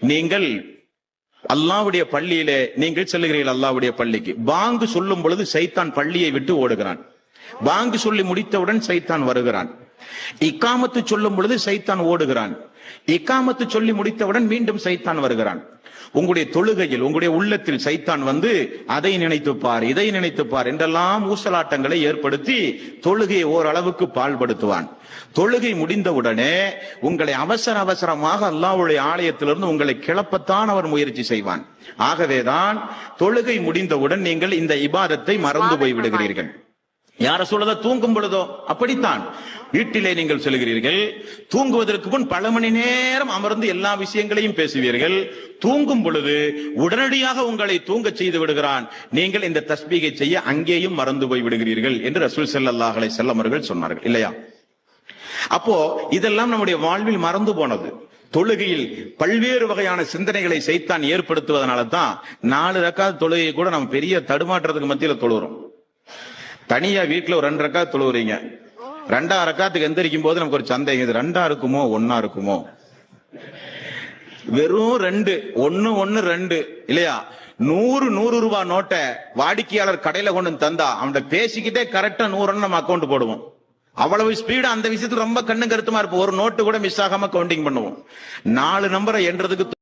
நீங்கள் அல்லாவுடைய பள்ளியிலே நீங்கள் செல்லுகிறீர்கள் அல்லாவுடைய பள்ளிக்கு. பாங்கு சொல்லும் பொழுது சைத்தான் பள்ளியை விட்டு ஓடுகிறான். பாங்கு சொல்லி முடித்தவுடன் சைத்தான் வருகிறான். இக்காமத்து சொல்லும் பொழுது சைத்தான் ஓடுகிறான். இக்காமத்து சொல்லி முடித்தவுடன் மீண்டும் சைத்தான் வருகிறான். உங்களுடைய தொழுகையில் உங்களுடைய உள்ளத்தில் சைத்தான் வந்து அதை நினைத்துப் பார் இதை நினைத்துப் பார் என்றெல்லாம் ஊசலாட்டங்களை ஏற்படுத்தி தொழுகையை ஓரளவுக்கு பால்படுத்துவான். தொழுகை முடிந்தவுடனே உங்களை அவசர அவசரமாக அல்லாஹ்வுடைய ஆலயத்திலிருந்து உங்களை கிளப்பத்தான் அவர் முயற்சி செய்வான். ஆகவேதான் தொழுகை முடிந்தவுடன் நீங்கள் இந்த இபாதத்தை மறந்து போய் விடுகிறீர்கள் யார சொல்லத தூங்கும் பொழுதோ? அப்படித்தான். வீட்டிலே நீங்கள் செல்கிறீர்கள் தூங்குவதற்கு முன் பல மணி நேரம் அமர்ந்து எல்லா விஷயங்களையும் பேசுவீர்கள். தூங்கும் பொழுது உடனடியாக உங்களை தூங்க செய்து விடுகிறான். நீங்கள் இந்த தஸ்பீகை செய்ய அங்கேயும் மறந்து போய் விடுகிறீர்கள் என்று ரசூல் செல்லல்லாஹலை செல்லமர்கள் அவர்கள் சொன்னார்கள் இல்லையா? அப்போ இதெல்லாம் நம்முடைய வாழ்வில் மறந்து போனது. தொழுகையில் பல்வேறு வகையான சிந்தனைகளை செய்தான் ஏற்படுத்துவதனால தான் நாலு ரக்காத தொழுகையை கூட நம்ம பெரிய தடுமாற்றத்துக்கு மத்தியில தொழுகிறோம் தனியா வீட்டுல ஒரு ரெண்டு ரக்கா தொழுவுறீங்க. ரெண்டா ரக்காத்துக்கு எந்திரிக்கும் போது நமக்கு ஒரு சந்தேகம். இது ரெண்டா இருக்குமோ ஒன்னா இருக்குமோ? வெறும் ரெண்டு. ஒன்னு ஒன்னு ரெண்டு. இல்லையா? நூறு நூறு ரூபாய் நோட்டை வாடிக்கையாளர் கடையில கொண்டு வந்து தந்தா அவன்கிட்ட பேசிக்கிட்டே கரெக்டா நூறுன்னு நம்ம அக்கௌண்ட் போடுவோம். அவ்வளவு ஸ்பீடு அந்த விஷயத்துல ரொம்ப கண்ணு கருத்துமா இருப்போம். ஒரு நோட்டு கூட மிஸ் ஆகாம கவுண்டிங் பண்ணுவோம். நாலு நம்பரை என்றதுக்கு